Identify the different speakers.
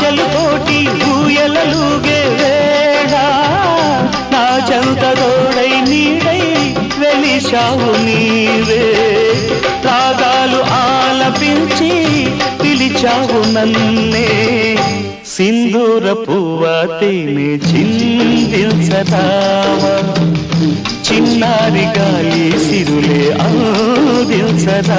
Speaker 1: ఆశలు ఆశలతోటి ఊయలలుగే వేడా నా చెంత తోడై నీడై వెలిశావు నీవే. రాగాలు ఆలపించి పిలిచావు నన్నే. సింధూర పువ్వ తేనె చిందించరావా చిన్నారి గాలి సిరులే అందించరావా